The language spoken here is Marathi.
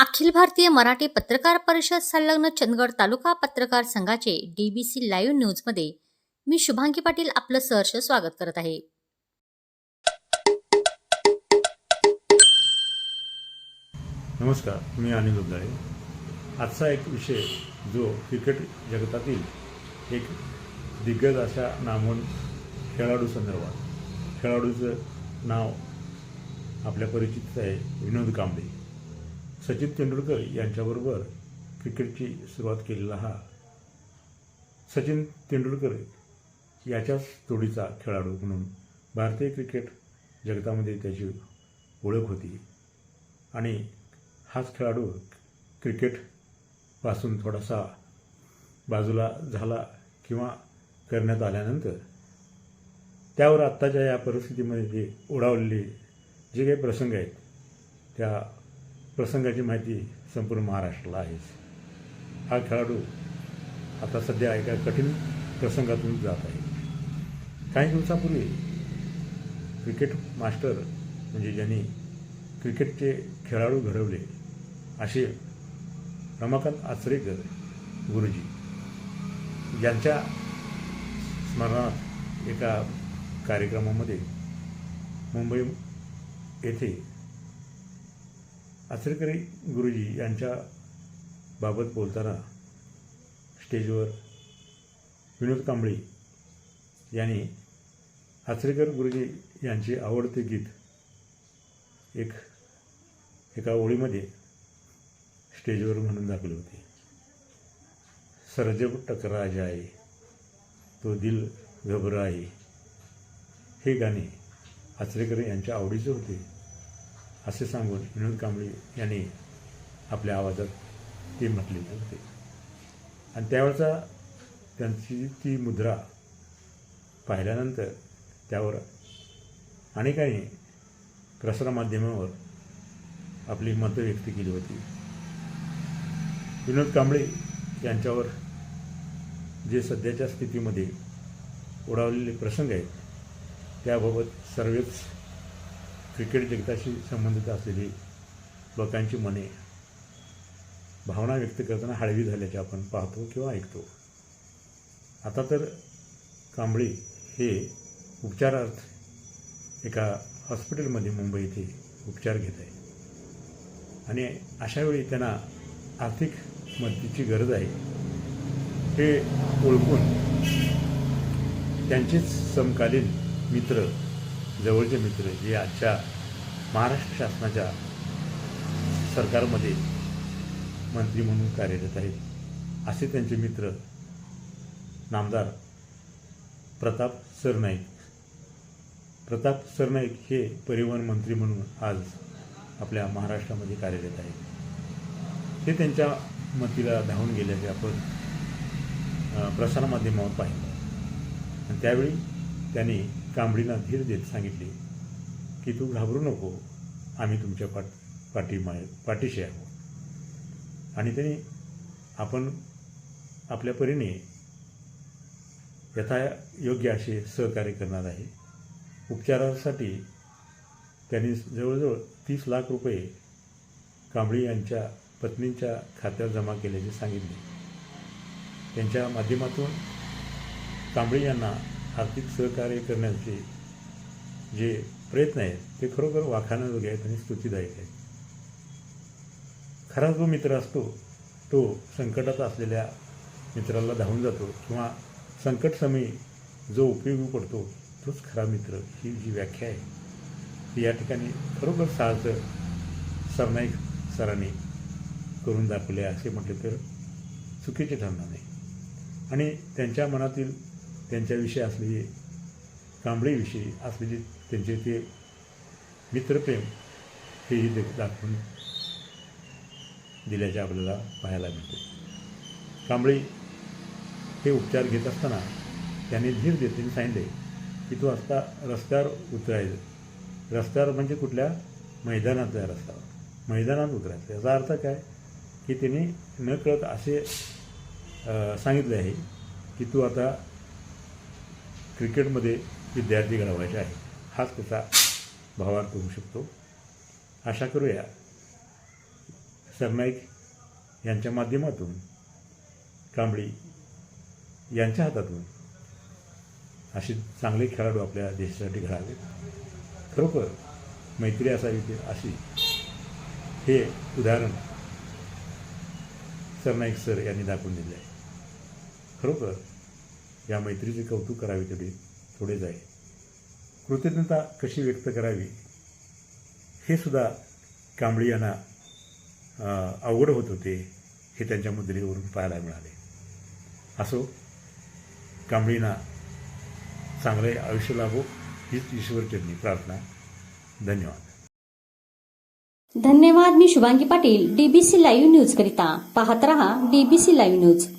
अखिल भारतीय मराठी पत्रकार परिषद संलग्न चंदगड तालुका पत्रकार संघाचे डीबीसी लाईव्ह न्यूजमध्ये मी शुभांगी पाटील आपलं सहर्ष स्वागत करत आहे. नमस्कार मी अनिल उद्दाळे आजचा एक विषय जो क्रिकेट जगतातील एक दिग्गज अशा नामवंत खेळाडू संदर्भात. खेळाडूचं नाव आपल्या परिचित आहे विनोद कांबळे. सचिन तेंडुलकर यांच्याबरोबर क्रिकेटची सुरुवात केलेला हा सचिन तेंडुलकर याच्याच तोडीचा खेळाडू म्हणून भारतीय क्रिकेट जगतामध्ये त्याची ओळख होती. आणि हाच खेळाडू क्रिकेटपासून थोडासा बाजूला झाला किंवा करण्यात आल्यानंतर त्यावर आत्ताच्या या परिस्थितीमध्ये जे ओढावलेले जे काही प्रसंग आहेत त्या प्रसंगाची माहिती संपूर्ण महाराष्ट्राला आहेच हा खेळाडू आता सध्या एका कठीण प्रसंगातून जात आहे. काही दिवसापूर्वी क्रिकेट मास्टर म्हणजे ज्यांनी क्रिकेटचे खेळाडू घडवले असे रमाकांत आचरेकर गुरुजी यांच्या स्मरणात एका कार्यक्रमामध्ये मुंबई येथे आचरेकरी गुरुजी यांच्या बाबत बोलताना स्टेजवर विनोद कांबळे यांनी आचरेकर गुरुजी यांचे आवडते गीत एक एका ओळीमध्ये स्टेजवर म्हणून दाखवले होते. सर्जब टकरा आहे तो दिल घबराए हे गाणे आचरेकर यांच्या आवडीचे होते. असे सांगून विनोद कांबळे यांनी आपल्या आवाजात ते म्हटले होते आणि त्यावेळचा त्यांची ती मुद्रा पाहिल्यानंतर त्यावर अनेकांनी प्रसारमाध्यमावर आपली मतं व्यक्त केली होती. विनोद कांबळे यांच्यावर जे सध्याच्या स्थितीमध्ये उडावलेले प्रसंग आहेत त्याबाबत सर्वच क्रिकेट जगताशी संबंधित असलेली लोकांची मने भावना व्यक्त करताना हळवी झाल्याचे आपण पाहतो किंवा ऐकतो. आता तर कांबळी हे उपचारार्थ एका हॉस्पिटलमध्ये मुंबई येथे उपचार घेत आहे. आणि अशावेळी त्यांना आर्थिक मदतीची गरज आहे. हे ओळखून त्यांचेच समकालीन मित्र जवळचे मित्र जे आजच्या महाराष्ट्र शासनाच्या सरकारमध्ये मंत्री म्हणून कार्यरत आहेत असे त्यांचे मित्र नामदार प्रताप सरनाईक. प्रताप सरनाईक हे परिवहन मंत्री म्हणून आज आपल्या महाराष्ट्रामध्ये कार्यरत आहेत. ते त्यांच्या मतीला धावून गेल्याचे आपण प्रसारमाध्यमावर पाहिलं. आणि त्यावेळी त्यांनी कांबळीला धीर देत सांगितले की तू घाबरू नको आम्ही तुमच्या पाठ पाठीमा पाठीशी आहोत. आणि त्यांनी आपण आपल्या परीने यथा योग्य असे सहकार्य करणार आहे. उपचारासाठी त्यांनी जवळजवळ तीस लाख रुपये कांबळी यांच्या पत्नींच्या खात्यावर जमा केल्याचे सांगितले. त्यांच्या माध्यमातून कांबळी यांना आर्थिक सहकार्य करण्याचे जे प्रयत्न आहेत ते खरोखर वाखाणण्याजोगे आहेत आणि स्तुतीदायक आहेत. खरा जो मित्र असतो तो संकटात असलेल्या मित्राला धावून जातो किंवा संकटसमयी जो उपयोगी पडतो तोच खरा मित्र ही जी व्याख्या आहे ती या ठिकाणी खरोखर साहस सरनाईक सरांनी करून दाखवले असे म्हटले तर चुकीचे ठरणार नाही. आणि त्यांच्या मनातील त्यांच्याविषयी असलेली कांबळीविषयी असलेली त्यांचे ते मित्रप्रेम हेही दे- दाखवून दिल्याचे आपल्याला पाहायला मिळते. कांबळी हे उपचार घेत असताना त्यांनी धीर देत त्यांनी सांगितले की तू आता रस्त्यावर उतरायचं. रस्त्यावर म्हणजे कुठल्या? मैदानातल्या रस्त्यावर. मैदानात उतरायचं. याचा अर्थ काय? की त्यांनी न कळत असे सांगितले आहे की तू आता क्रिकेटमध्ये विद्यार्थी घडवायचे आहे. हाच त्याचा भावार्थ होऊ शकतो. आशा करूया सरनाईक यांच्या माध्यमातून कांबळी यांच्या हातातून असे चांगले खेळाडू आपल्या देशासाठी घडावेत खरोखर मैत्री असावी ते अशी हे उदाहरण सरनाईक सर यांनी दाखवून दिले आहे. खरोखर या मैत्रीचे कौतुक करावे तेवढे थोडेच आहे कृतज्ञता कशी व्यक्त करावी? हे सुद्धा कांबळी यांना अवघड होत होते हे त्यांच्या मुद्रेवरून पाहायला मिळाले. असो कांबळींना चांगले आयुष्य लाभो हीच ईश्वरचरणी प्रार्थना. धन्यवाद. धन्यवाद मी Shubhangi Patil DBC live news करिता. पाहत रहा डीबीसी लाईव्ह न्यूज